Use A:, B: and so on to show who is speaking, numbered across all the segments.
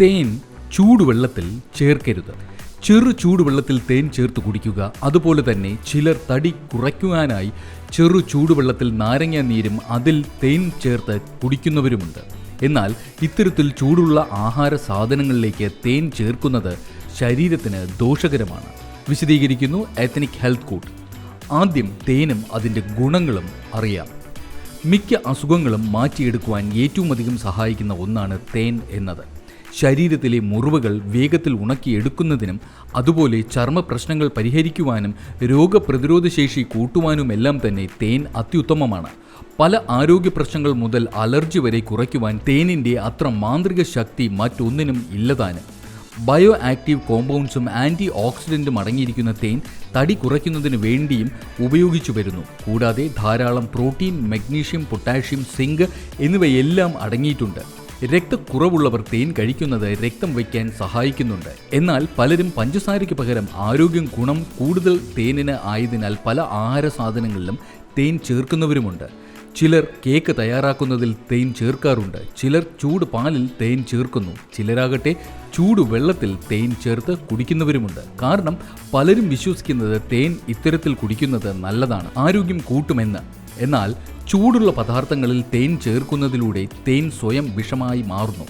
A: തേൻ ചൂടുവെള്ളത്തിൽ ചേർക്കരുത്. ചെറു ചൂടുവെള്ളത്തിൽ തേൻ ചേർത്ത് കുടിക്കുക. അതുപോലെ തന്നെ ചിലർ തടി കുറയ്ക്കുവാനായി ചെറു ചൂടുവെള്ളത്തിൽ നാരങ്ങ നീരും അതിൽ തേൻ ചേർത്ത് കുടിക്കുന്നവരുമുണ്ട്. എന്നാൽ ഇത്തരത്തിൽ ചൂടുള്ള ആഹാര സാധനങ്ങളിലേക്ക് തേൻ ചേർക്കുന്നത് ശരീരത്തിന് ദോഷകരമാണ്. വിശദീകരിക്കുന്നു എത്തനിക് ഹെൽത്ത് കൂട്ട് ആദ്യം തേനും അതിന്റെ ഗുണങ്ങളും അറിയാം. മിക്ക അസുഖങ്ങളും മാറ്റിയെടുക്കുവാൻ ഏറ്റവും അധികം സഹായിക്കുന്ന ഒന്നാണ് തേൻ എന്നത്. ശരീരത്തിലെ മുറിവുകൾ വേഗത്തിൽ ഉണക്കിയെടുക്കുന്നതിനും അതുപോലെ ചർമ്മ പ്രശ്നങ്ങൾ പരിഹരിക്കുവാനും രോഗപ്രതിരോധ ശേഷി കൂട്ടുവാനുമെല്ലാം തന്നെ തേൻ അത്യുത്തമമാണ്. പല ആരോഗ്യ പ്രശ്നങ്ങൾ മുതൽ അലർജി വരെ കുറയ്ക്കുവാൻ തേനിന്റെ അത്ര മാന്ത്രിക ശക്തി മറ്റൊന്നിനും ഇല്ലതാനും. ബയോ ആക്റ്റീവ് കോമ്പൗണ്ട്സും ആന്റി ഓക്സിഡന്റും അടങ്ങിയിരിക്കുന്ന തേൻ തടി കുറയ്ക്കുന്നതിന് വേണ്ടിയും ഉപയോഗിച്ചു വരുന്നു. കൂടാതെ ധാരാളം പ്രോട്ടീൻ മഗ്നീഷ്യം പൊട്ടാഷ്യം സിങ്ക് എന്നിവയെല്ലാം അടങ്ങിയിട്ടുണ്ട്. രക്തക്കുറവുള്ളവർ തേൻ കഴിക്കുന്നത് രക്തം വയ്ക്കാൻ സഹായിക്കുന്നുണ്ട്. എന്നാൽ പലരും പഞ്ചസാരയ്ക്ക് പകരം ആരോഗ്യം ഗുണം കൂടുതൽ തേനിന് ആയതിനാൽ പല ആഹാര സാധനങ്ങളിലും തേൻ ചേർക്കുന്നവരുമുണ്ട്. ചിലർ കേക്ക് തയ്യാറാക്കുന്നതിൽ തേൻ ചേർക്കാറുണ്ട്. ചിലർ ചൂട് പാലിൽ തേൻ ചേർക്കുന്നു. ചിലരാകട്ടെ ചൂട് വെള്ളത്തിൽ തേൻ ചേർത്ത് കുടിക്കുന്നവരുമുണ്ട്. കാരണം പലരും വിശ്വസിക്കുന്നത് തേൻ ഇത്തരത്തിൽ കുടിക്കുന്നത് നല്ലതാണ്. ആരോഗ്യം കൂട്ടുമെന്ന് എന്നാൽ ചൂടുള്ള പദാർത്ഥങ്ങളിൽ തേൻ ചേർക്കുന്നതിലൂടെ തേൻ സ്വയം വിഷമായി മാറുന്നു.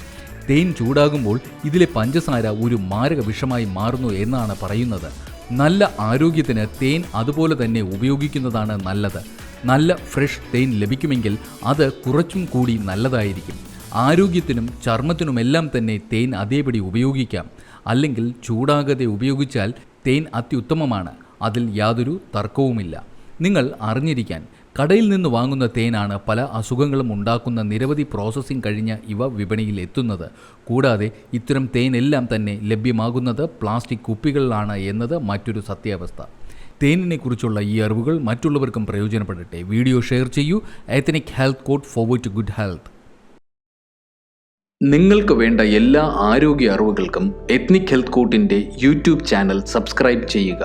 A: തേൻ ചൂടാകുമ്പോൾ ഇതിലെ പഞ്ചസാര ഒരു മാരക വിഷമായി മാറുന്നു എന്നാണ് പറയുന്നത്. നല്ല ആരോഗ്യത്തിന് തേൻ അതുപോലെ തന്നെ ഉപയോഗിക്കുന്നതാണ് നല്ലത്. നല്ല ഫ്രഷ് തേൻ ലഭിക്കുമെങ്കിൽ അത് കുറച്ചും കൂടി നല്ലതായിരിക്കും. ആരോഗ്യത്തിനും ചർമ്മത്തിനുമെല്ലാം തന്നെ തേൻ അതേപടി ഉപയോഗിക്കാം. അല്ലെങ്കിൽ ചൂടാകാതെ ഉപയോഗിച്ചാൽ തേൻ അത്യുത്തമമാണ്. അതിൽ യാതൊരു തർക്കവുമില്ല. നിങ്ങൾ അറിഞ്ഞിരിക്കാൻ കടയിൽ നിന്ന് വാങ്ങുന്ന തേനാണ് പല അസുഖങ്ങളും ഉണ്ടാക്കുന്ന നിരവധി പ്രോസസ്സിംഗ് കഴിഞ്ഞ ഇവ വിപണിയിൽ എത്തുന്നത്. കൂടാതെ ഇത്തരം തേനെല്ലാം തന്നെ ലഭ്യമാകുന്നത് പ്ലാസ്റ്റിക് കുപ്പികളിലാണ് എന്നത് മറ്റൊരു സത്യാവസ്ഥ. തേനിനെക്കുറിച്ചുള്ള ഈ അറിവുകൾ മറ്റുള്ളവർക്കും പ്രയോജനപ്പെടട്ടെ. വീഡിയോ ഷെയർ ചെയ്യൂ. Ethnic health code forward to good health നിങ്ങൾക്ക് വേണ്ട എല്ലാ ആരോഗ്യ അറിവുകൾക്കും എത്നിക് ഹെൽത്ത് കോട്ടിന്റെ യൂട്യൂബ് ചാനൽ സബ്സ്ക്രൈബ് ചെയ്യുക.